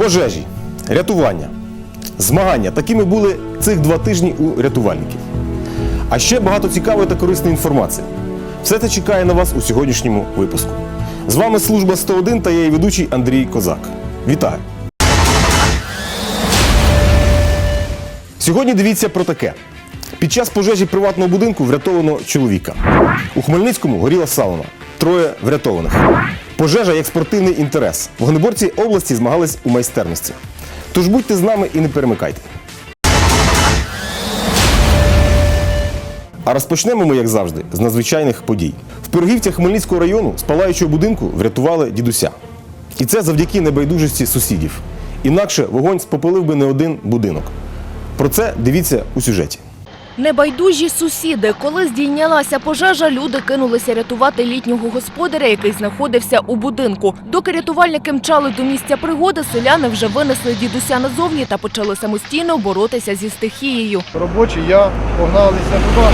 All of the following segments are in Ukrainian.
Пожежі, рятування, змагання. Такими були цих два тижні у рятувальників. А ще багато цікавої та корисної інформації. Все це чекає на вас у сьогоднішньому випуску. З вами служба 101 та я її ведучий Андрій Козак. Вітаю! Сьогодні дивіться про таке. Під час пожежі приватного будинку врятовано чоловіка. У Хмельницькому горіла сауна. Троє врятованих. Пожежа як спортивний інтерес. Вогнеборці області змагались у майстерності. Тож будьте з нами і не перемикайте. А розпочнемо ми, як завжди, з надзвичайних подій. В Пирогівцях Хмельницького району з палаючого будинку врятували дідуся. І це завдяки небайдужості сусідів. Інакше вогонь спопилив би не один будинок. Про це дивіться у сюжеті. Небайдужі сусіди. Коли здійнялася пожежа, люди кинулися рятувати літнього господаря, який знаходився у будинку. Доки рятувальники мчали до місця пригоди, селяни вже винесли дідуся назовні та почали самостійно боротися зі стихією. Робочі я погналися туди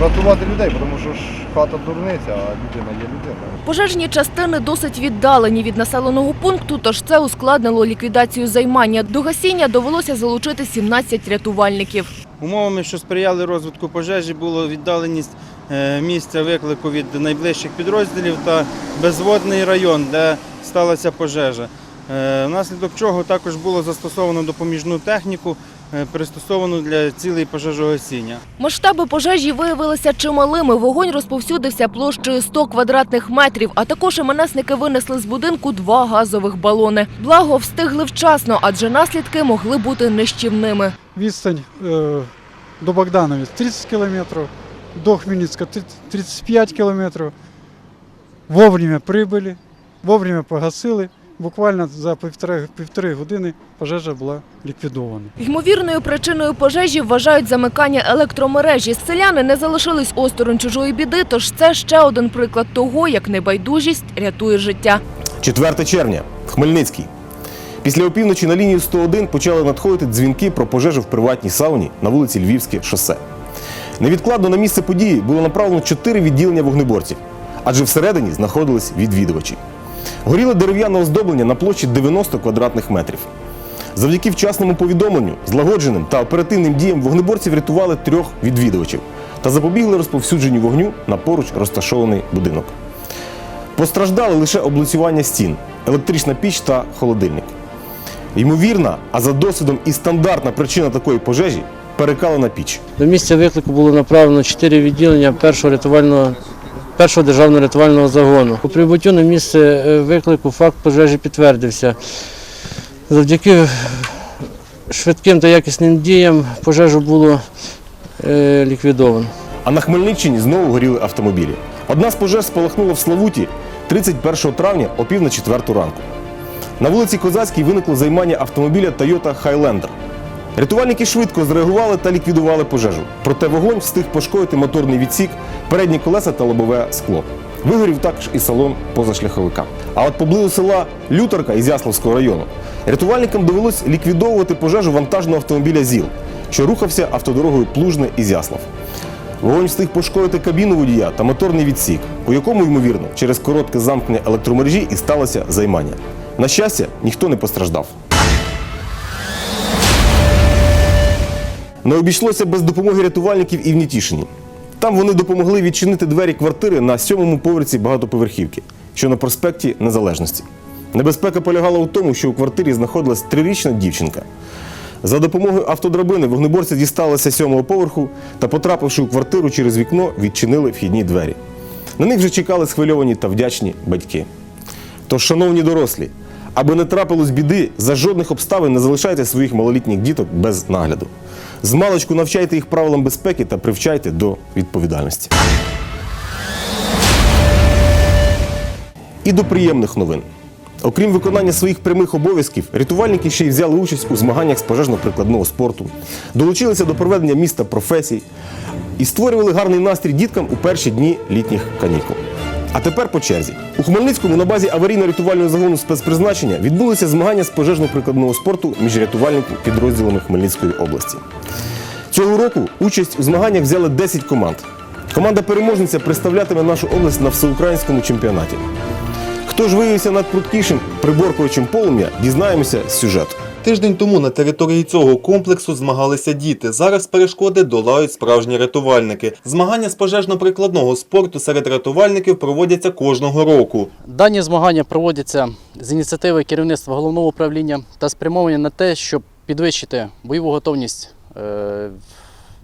рятувати людей, тому що ж хата дурниця, а людина є людина. Пожежні частини досить віддалені від населеного пункту, тож це ускладнило ліквідацію займання. До гасіння довелося залучити 17 рятувальників. Умовами, що сприяли розвитку пожежі, було віддаленість е, місця виклику від найближчих підрозділів та безводний район, де сталася пожежа. Е, Внаслідок чого також було застосовано допоміжну техніку, е, пристосовану для цілей пожежогасіння. Масштаби пожежі виявилися чималими. Вогонь розповсюдився площею 100 квадратних метрів, а також МНСники винесли з будинку два газових балони. Благо встигли вчасно, адже наслідки могли бути нищівними. Відстань е, до Богдановиць 30 кілометрів, до Хмельницька 35 кілометрів. Вовремя прибули, вовремя погасили. Буквально за півтори, півтори години пожежа була ліквідована. Ймовірною причиною пожежі вважають замикання електромережі. Селяни не залишились осторонь чужої біди, тож це ще один приклад того, як небайдужість рятує життя. 4 червня. Хмельницький. Після опівночі на лінію 101 почали надходити дзвінки про пожежу в приватній сауні на вулиці Львівське шосе. Невідкладно на місце події було направлено чотири відділення вогнеборців, адже всередині знаходились відвідувачі. Горіло дерев'яне оздоблення на площі 90 квадратних метрів. Завдяки вчасному повідомленню, злагодженим та оперативним діям вогнеборці врятували трьох відвідувачів та запобігли розповсюдженню вогню на поруч розташований будинок. Постраждали лише облицювання стін, електрична піч та холодильник. Ймовірна, а за досвідом і стандартна причина такої пожежі перекалена піч. До місця виклику було направлено чотири відділення першого рятувального першого державного рятувального загону. У прибуттю на місце е, виклику факт пожежі підтвердився. Завдяки швидким та якісним діям пожежу було е, ліквідовано. А на Хмельниччині знову горіли автомобілі. Одна з пожеж спалахнула в Славуті 31 травня о пів на четверту ранку. На вулиці Козацькій виникло займання автомобіля Toyota Highlander. Рятувальники швидко зреагували та ліквідували пожежу. Проте вогонь встиг пошкодити моторний відсік, передні колеса та лобове скло. Вигорів також і салон позашляховика. А от поблизу села Люторка із Яславського району рятувальникам довелось ліквідовувати пожежу вантажного автомобіля ЗІЛ, що рухався автодорогою Плужне із Яслав. Вогонь встиг пошкодити кабіну водія та моторний відсік, у якому, ймовірно, через коротке замкнення електромережі і сталося займання. На щастя, ніхто не постраждав. Не обійшлося без допомоги рятувальників і в Нітішині. Там вони допомогли відчинити двері квартири на сьомому поверсі багатоповерхівки, що на проспекті Незалежності. Небезпека полягала у тому, що у квартирі знаходилась трирічна дівчинка. За допомогою автодрабини вогнеборці дісталися сьомого поверху та, потрапивши у квартиру через вікно, відчинили вхідні двері. На них вже чекали схвильовані та вдячні батьки. Тож, шановні дорослі, аби не трапилось біди, за жодних обставин не залишайте своїх малолітніх діток без нагляду. Змалечку навчайте їх правилам безпеки та привчайте до відповідальності. І до приємних новин. Окрім виконання своїх прямих обов'язків, рятувальники ще й взяли участь у змаганнях з пожежно-прикладного спорту, долучилися до проведення міста професій і створювали гарний настрій діткам у перші дні літніх канікул. А тепер по черзі. У Хмельницькому на базі аварійно-рятувального загону спецпризначення відбулися змагання з пожежно-прикладного спорту між рятувальниками підрозділами Хмельницької області. Цього року участь у змаганнях взяли 10 команд. Команда переможниця представлятиме нашу область на всеукраїнському чемпіонаті. Хто ж виявився надпрудкішим приборкувачем полум'я, дізнаємося з сюжету. Тиждень тому на території цього комплексу змагалися діти. Зараз перешкоди долають справжні рятувальники. Змагання з пожежно-прикладного спорту серед рятувальників проводяться кожного року. Дані змагання проводяться з ініціативи керівництва головного управління та спрямовані на те, щоб підвищити бойову готовність е,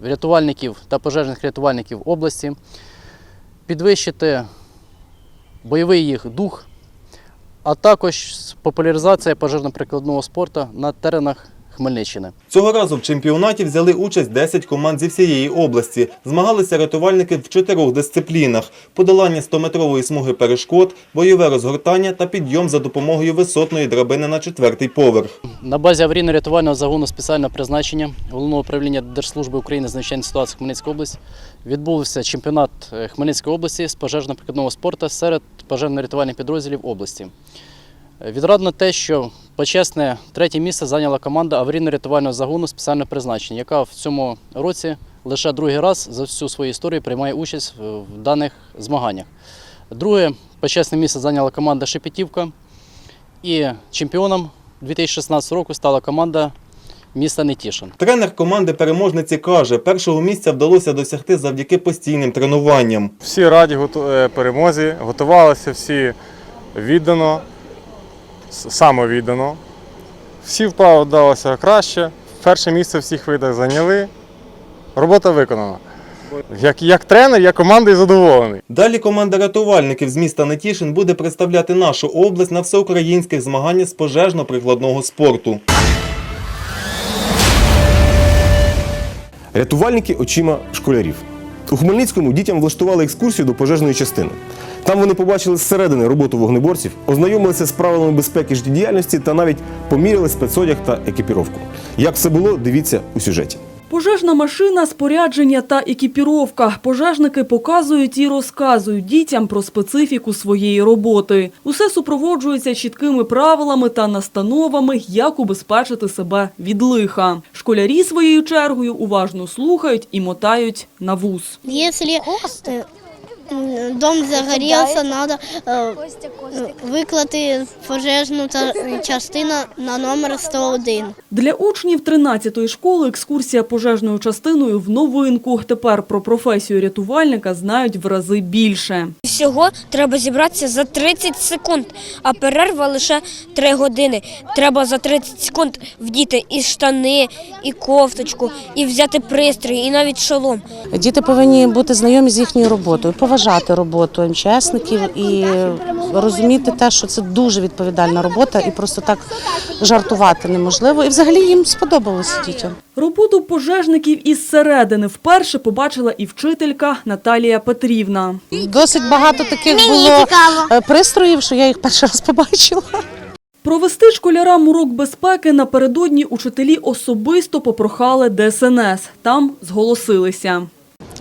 рятувальників та пожежних рятувальників області, підвищити бойовий їх дух, а також популяризація пожежно-прикладного спорту на теренах Хмельниччини. Цього разу в чемпіонаті взяли участь 10 команд зі всієї області. Змагалися рятувальники в чотирьох дисциплінах: подолання 100-метрової смуги перешкод, бойове розгортання та підйом за допомогою висотної драбини на четвертий поверх. На базі аварійно-рятувального загону спеціального призначення Головного управління Держслужби України з надзвичайних ситуацій Хмельницької області відбувся чемпіонат е, Хмельницької області з пожежно-прикладного спорту серед пожежно-рятувальних підрозділів області. Е, Відрадно те, що почесне третє місце зайняла команда аварійно-рятувального загону спеціального призначення, яка в цьому році лише другий раз за всю свою історію приймає участь в даних змаганнях. Друге почесне місце зайняла команда Шепетівка. І чемпіоном 2016 року стала команда міста Нетішин. Тренер команди переможниці каже, першого місця вдалося досягти завдяки постійним тренуванням. Всі раді е, перемозі, готувалися всі віддано, самовіддано. Всі вправи вдалося краще. Перше місце в всіх видах зайняли. Робота виконана. Як, як тренер, я командою задоволений. Далі команда рятувальників з міста Нетішин буде представляти нашу область на всеукраїнських змаганнях з пожежно-прикладного спорту. Рятувальники очима школярів. У Хмельницькому дітям влаштували екскурсію до пожежної частини. Там вони побачили зсередини роботу вогнеборців, ознайомилися з правилами безпеки життєдіяльності та навіть поміряли спецодяг та екіпіровку. Як все було, дивіться у сюжеті. Пожежна машина, спорядження та екіпіровка. Пожежники показують і розказують дітям про специфіку своєї роботи. Усе супроводжується чіткими правилами та настановами, як убезпечити себе від лиха. Школярі своєю чергою уважно слухають і мотають на вуз. Если м, дом загорелся, надо э, виклати пожежну частину на номер 101. Для учнів 13-ї школи екскурсія пожежною частиною в новинку. Тепер про професію рятувальника знають в рази більше. Всього треба зібратися за 30 секунд, а перерва лише 3 години. Треба за 30 секунд вдіти і штани, і кофточку, і взяти пристрій, і навіть шолом. Діти повинні бути знайомі з їхньою роботою, поважати роботу МЧСників і розуміти те, що це дуже відповідальна робота, і просто так жартувати неможливо. І взагалі їм сподобалося дітям. Роботу пожежників із середини вперше побачила і вчителька Наталія Петрівна. Досить багато таких було е, пристроїв, що я їх перший раз побачила. Провести школярам урок безпеки напередодні учителі особисто попрохали ДСНС. Там зголосилися.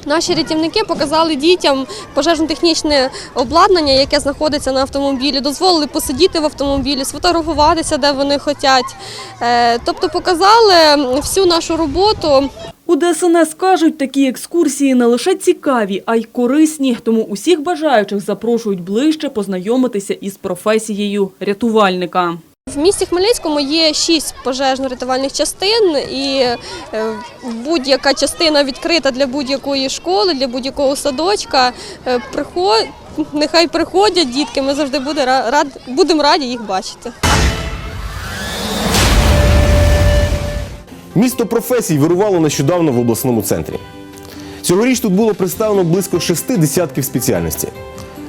Наші рятівники показали дітям пожежно-технічне обладнання, яке знаходиться на автомобілі, дозволили посидіти в автомобілі, сфотографуватися, де вони хочуть. Е, Тобто показали всю нашу роботу. У ДСНС кажуть, такі екскурсії не лише цікаві, а й корисні, тому усіх бажаючих запрошують ближче познайомитися із професією рятувальника. В місті Хмельницькому є шість пожежно-рятувальних частин, і е, будь-яка частина відкрита для будь-якої школи, для будь-якого садочка. Е, Нехай приходять дітки, ми завжди будемо раді їх бачити. Місто професій вирувало нещодавно в обласному центрі. Цьогоріч тут було представлено близько шести десятків спеціальностей.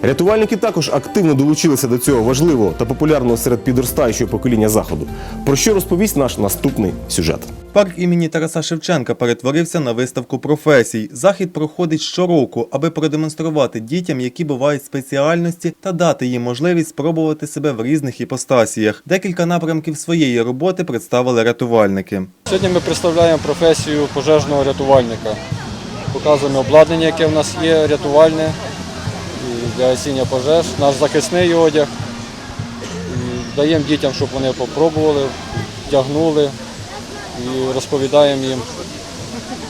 Рятувальники також активно долучилися до цього важливого та популярного серед підростаючого покоління заходу. Про що розповість наш наступний сюжет. Парк імені Тараса Шевченка перетворився на виставку професій. Захід проходить щороку, аби продемонструвати дітям, які бувають спеціальності, та дати їм можливість спробувати себе в різних іпостасіях. Декілька напрямків своєї роботи представили рятувальники. Сьогодні ми представляємо професію пожежного рятувальника. Показуємо обладнання, яке в нас є, рятувальне для гасіння пожеж, наш захисний одяг. І даємо дітям, щоб вони попробували, вдягнули і розповідаємо їм,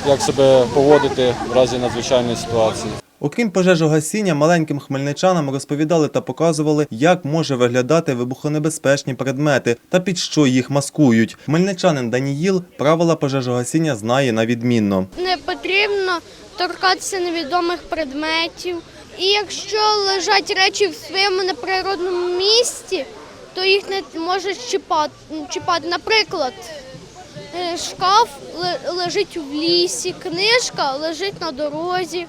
як себе поводити в разі надзвичайної ситуації. Окрім пожежогасіння, маленьким хмельничанам розповідали та показували, як може виглядати вибухонебезпечні предмети та під що їх маскують. Хмельничанин Даніїл правила пожежогасіння знає на відмінно. Не потрібно торкатися невідомих предметів. І якщо лежать речі в своєму неприродному місці, то їх не може чіпати. Наприклад, е, шкаф лежить в лісі, книжка лежить на дорозі.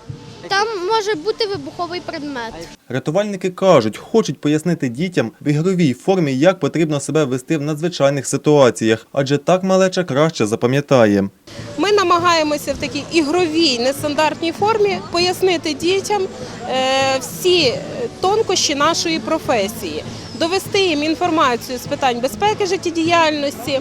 Там може бути вибуховий предмет. Рятувальники кажуть, хочуть пояснити дітям в ігровій формі, як потрібно себе вести в надзвичайних ситуаціях, адже так малеча краще запам'ятає. Ми намагаємося в такій ігровій, нестандартній формі пояснити дітям е, всі тонкощі нашої професії, довести їм інформацію з питань безпеки життєдіяльності,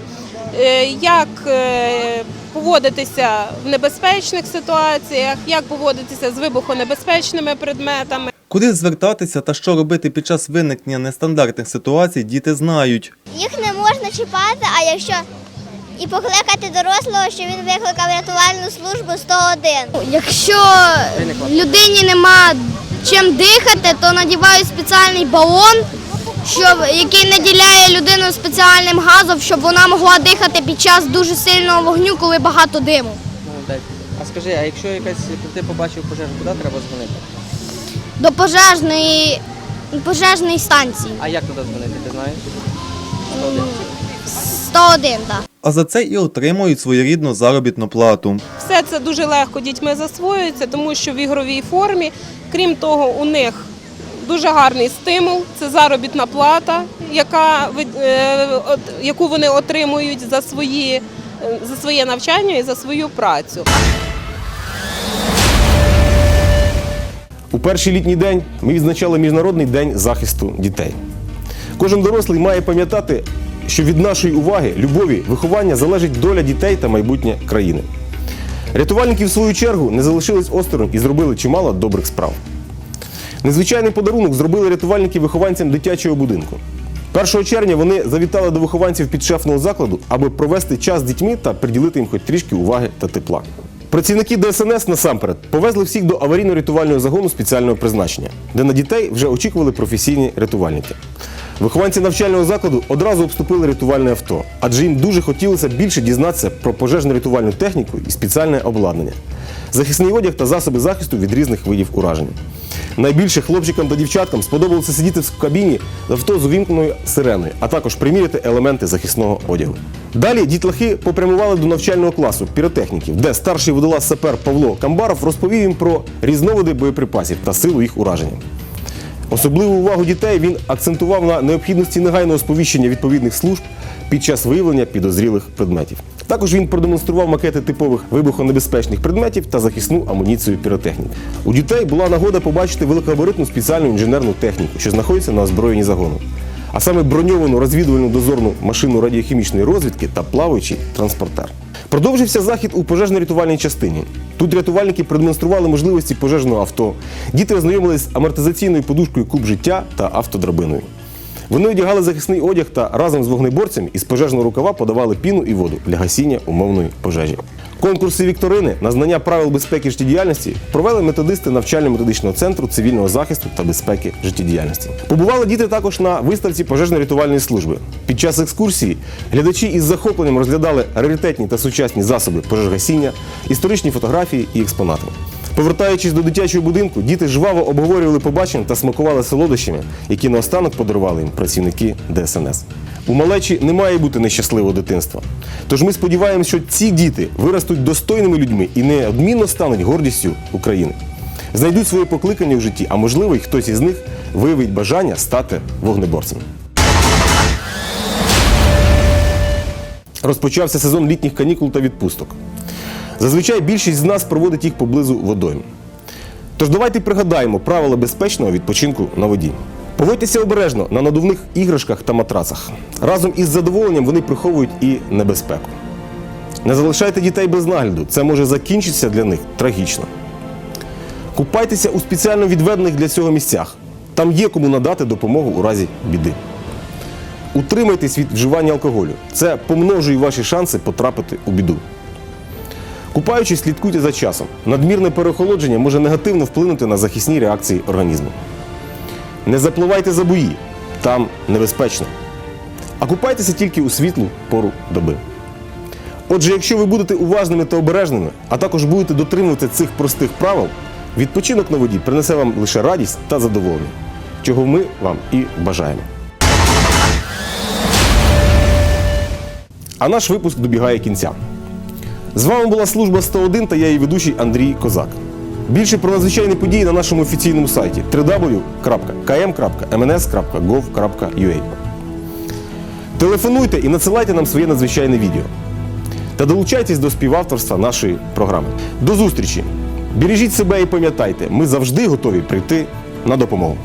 як е, поводитися в небезпечних ситуаціях, як поводитися з вибухонебезпечними предметами. Куди звертатися та що робити під час виникнення нестандартних ситуацій, діти знають. Їх не можна чіпати, а якщо і покликати дорослого, що він викликав рятувальну службу 101. Якщо людині нема чим дихати, то надівають спеціальний балон, щоб, який наділяє людину спеціальним газом, щоб вона могла дихати під час дуже сильного вогню, коли багато диму. А скажи, а якщо якась ти побачив пожежу, куди треба дзвонити? До пожежної, пожежної станції. А як туди дзвонити, ти знаєш? 101. 101, так. А за це і отримують своєрідну заробітну плату. Все це дуже легко дітьми засвоюється, тому що в ігровій формі, крім того, у них дуже гарний стимул це заробітна плата, яка, е, яку вони отримують за, свої, е, за своє навчання і за свою працю. У перший літній день ми відзначали Міжнародний день захисту дітей. Кожен дорослий має пам'ятати, що від нашої уваги, любові, виховання залежить доля дітей та майбутнє країни. Рятувальники, в свою чергу, не залишились осторонь і зробили чимало добрих справ. Незвичайний подарунок зробили рятувальники вихованцям дитячого будинку. 1 червня вони завітали до вихованців підшефного закладу, аби провести час з дітьми та приділити їм хоч трішки уваги та тепла. Працівники ДСНС насамперед повезли всіх до аварійно-рятувального загону спеціального призначення, де на дітей вже очікували професійні рятувальники. Вихованці навчального закладу одразу обступили рятувальне авто, адже їм дуже хотілося більше дізнатися про пожежно-рятувальну техніку і спеціальне обладнання, захисний одяг та засоби захисту від різних видів уражень. Найбільше хлопчикам та дівчаткам сподобалося сидіти в кабіні з авто з увімкненою сиреною, а також приміряти елементи захисного одягу. Далі дітлахи попрямували до навчального класу піротехніків, де старший водолаз сапер Павло Камбаров розповів їм про різновиди боєприпасів та силу їх ураження. Особливу увагу дітей він акцентував на необхідності негайного сповіщення відповідних служб під час виявлення підозрілих предметів. Також він продемонстрував макети типових вибухонебезпечних предметів та захисну амуніцію піротехніки. У дітей була нагода побачити великогабаритну спеціальну інженерну техніку, що знаходиться на озброєнні загону. А саме броньовану розвідувальну дозорну машину радіохімічної розвідки та плаваючий транспортер. Продовжився захід у пожежно-рятувальній частині. Тут рятувальники продемонстрували можливості пожежного авто. Діти ознайомились з амортизаційною подушкою куб життя та автодрабиною. Вони одягали захисний одяг та разом з вогнеборцем із пожежного рукава подавали піну і воду для гасіння умовної пожежі. Конкурси вікторини на знання правил безпеки життєдіяльності провели методисти навчально-методичного центру цивільного захисту та безпеки життєдіяльності. Побували діти також на виставці пожежно-рятувальної служби. Під час екскурсії глядачі із захопленням розглядали раритетні та сучасні засоби пожежгасіння, історичні фотографії і експонати. Повертаючись до дитячого будинку, діти жваво обговорювали побачення та смакували солодощами, які наостанок подарували їм працівники ДСНС. У малечі не має бути нещасливого дитинства. Тож ми сподіваємося, що ці діти виростуть достойними людьми і неодмінно стануть гордістю України. Знайдуть своє покликання в житті, а можливо, й хтось із них виявить бажання стати вогнеборцем. Розпочався сезон літніх канікул та відпусток. Зазвичай більшість з нас проводить їх поблизу водойм. Тож давайте пригадаємо правила безпечного відпочинку на воді. Поводьтеся обережно на надувних іграшках та матрацах. Разом із задоволенням вони приховують і небезпеку. Не залишайте дітей без нагляду, це може закінчитися для них трагічно. Купайтеся у спеціально відведених для цього місцях. Там є кому надати допомогу у разі біди. Утримайтесь від вживання алкоголю. Це помножує ваші шанси потрапити у біду. Купаючись, слідкуйте за часом. Надмірне переохолодження може негативно вплинути на захисні реакції організму. Не запливайте за бої, там небезпечно. А купайтеся тільки у світлу пору доби. Отже, якщо ви будете уважними та обережними, а також будете дотримувати цих простих правил, відпочинок на воді принесе вам лише радість та задоволення, чого ми вам і бажаємо. А наш випуск добігає кінця. З вами була служба 101 та я її ведучий Андрій Козак. Більше про надзвичайні події на нашому офіційному сайті www.km.mns.gov.ua Телефонуйте і надсилайте нам своє надзвичайне відео. Та долучайтесь до співавторства нашої програми. До зустрічі! Бережіть себе і пам'ятайте, ми завжди готові прийти на допомогу.